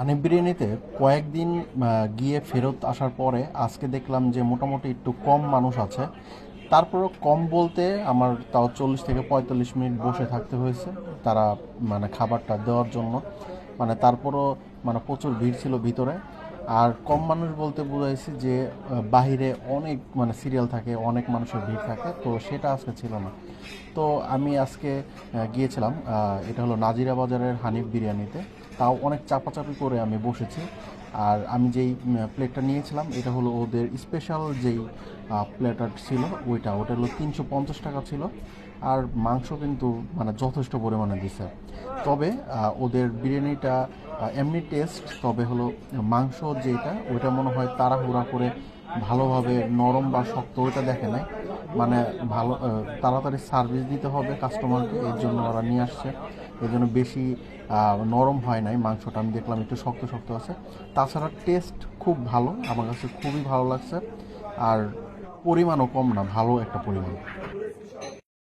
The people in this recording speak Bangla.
হানিফ বিরিয়ানিতে কয়েকদিন গিয়ে ফেরত আসার পরে আজকে দেখলাম যে মোটামুটি একটু কম মানুষ আছে। তারপরও কম বলতে আমার তাও চল্লিশ থেকে পঁয়তাল্লিশ মিনিট বসে থাকতে হয়েছে তারা মানে খাবারটা দেওয়ার জন্য। মানে তারপরও মানে প্রচুর ভিড় ছিল ভিতরে। আর কম মানুষ বলতে বোঝাইছে যে বাহিরে অনেক মানে সিরিয়াল থাকে, অনেক মানুষের ভিড় থাকে, তো সেটা আজকে ছিল না। তো আমি আজকে গিয়েছিলাম এটা হলো নাজিরা বাজারের হানিফ বিরিয়ানিতে। তাও অনেক চাপাচাপি করে আমি বসেছি। আর আমি যেই প্লেটটা নিয়েছিলাম, এটা হলো ওদের স্পেশাল যেই প্লেটার ছিল, ওইটা। ওটা হলো তিনশো পঞ্চাশ টাকা ছিল। আর মাংস কিন্তু মানে যথেষ্ট পরিমাণে দিছে। তবে ওদের বিরিয়ানিটা এমনি টেস্ট তবে হলো মাংস যেটা, ওইটা মনে হয় তাড়াহুড়া করে ভালোভাবে নরম বা শক্ত, ওইটা দেখে নাই। মানে ভালো তাড়াতাড়ি সার্ভিস দিতে হবে কাস্টমারকে এর জন্য ওরা নিয়ে আসছে। এর জন্য বেশি নরম হয় নাই মাংসটা, আমি দেখলাম একটু শক্ত শক্ত আছে। তাছাড়া টেস্ট খুব ভালো, আমার কাছে খুবই ভালো লাগছে। আর পরিমাণও কম না, ভালো একটা পরিমাণ।